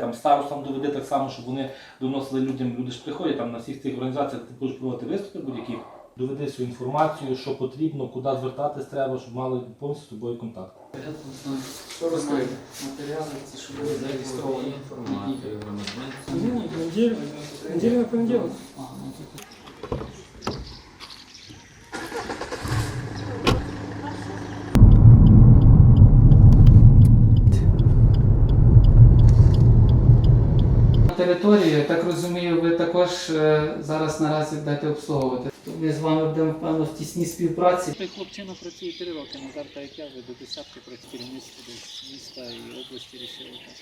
Там старостам доведе так само, щоб вони доносили людям, люди ж приходять там на всіх цих організаціях, ти будеш проводити виступи будь-які. Доведи всю інформацію, що потрібно, куди звертатись треба, щоб мали повністю з тобою контакт. Що розкрити? Матеріали, ці що ви зареєстровані. інформацію. Ну, на понеділок. Територію, я так розумію, ви також е, зараз наразі будете обслуговувати. Ми з вами будемо певно в тісній співпраці. Той хлопчина працює три роки, Назар, так як я, ви до десятки працює керівництво десь міста і області рішили. так.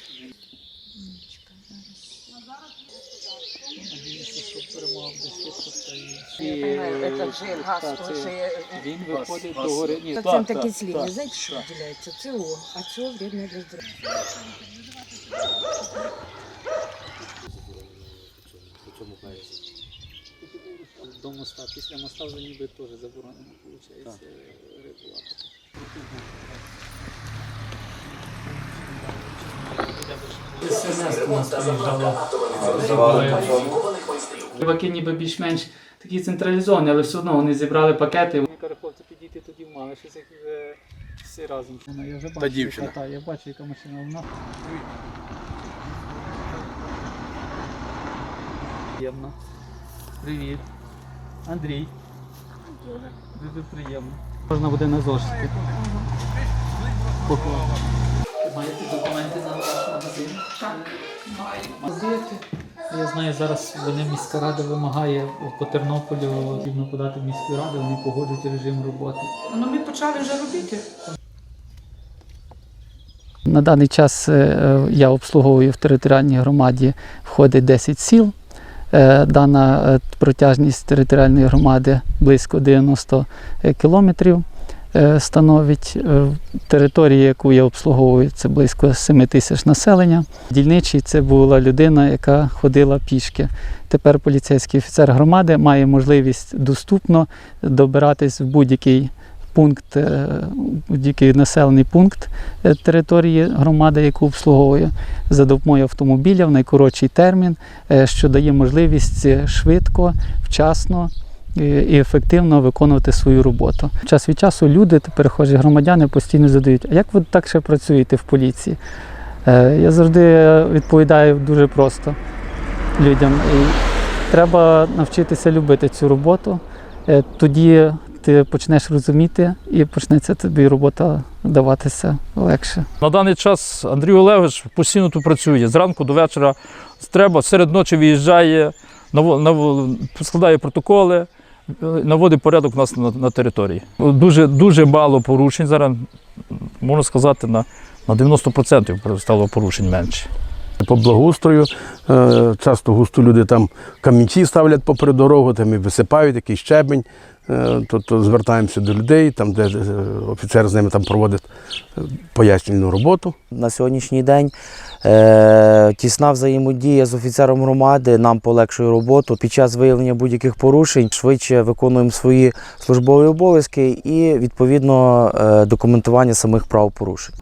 Він- та це- виходить до гори. Ні, так, такі сліди? Знаєте, що виділяється? ЦО, а ЦО вредно для здоров'я. До моста. Після моста вже ніби теж заборонено, виходить, рибу лапати. Рибаки ніби більш-менш такі централізовані, але все одно вони зібрали пакети. Мені каже, хлопці, підійти тоді в мали, щось їх вже всі разом. Вона, я вже бачу, дівчина. яка та, я бачу, яка машина вона. Приємно. Привіт. Андрій. Дуже приємно. Можна буде на зошиті. Маєте документи на ваш магазин? Так, маю. Я знаю, зараз вони міська рада вимагає по Тернополю потрібно подати в міську раду, вони погоджують режим роботи. Ну, ми почали вже робити. На даний час е, я обслуговую в територіальній громаді входить 10 сіл. Е, Дана е, протяжність територіальної громади близько 90 кілометрів е, становить. Е, Територія, яку я обслуговую, це близько 7 тисяч населення. Дільничий це була людина, яка ходила пішки. Тепер поліцейський офіцер громади має можливість доступно добиратись в будь-який пункт, е, будь-який населений пункт е, території громади, яку обслуговує, за допомогою автомобіля в найкоротший термін, е, що дає можливість е, швидко, вчасно е, і ефективно виконувати свою роботу. Час від часу люди, перехожі громадяни постійно задають, а як ви так ще працюєте в поліції? Е, Я завжди відповідаю дуже просто людям. І треба навчитися любити цю роботу. Е, Тоді ти почнеш розуміти і почнеться тобі робота даватися легше. На даний час Андрій Олегович постійно тут працює. Зранку до вечора треба, серед ночі виїжджає, складає протоколи, наводить порядок у нас на, на території. Дуже, дуже мало порушень зараз, можна сказати, на, на 90% стало порушень менше. По благоустрою е, часто густо люди там камінці ставлять попри дорогу, там і висипають якийсь щебень. Е, То, то звертаємося до людей, там, де е, офіцер з ними там проводить пояснювальну роботу. На сьогоднішній день е, тісна взаємодія з офіцером громади нам полегшує роботу. Під час виявлення будь-яких порушень швидше виконуємо свої службові обов'язки і відповідно документування самих правопорушень.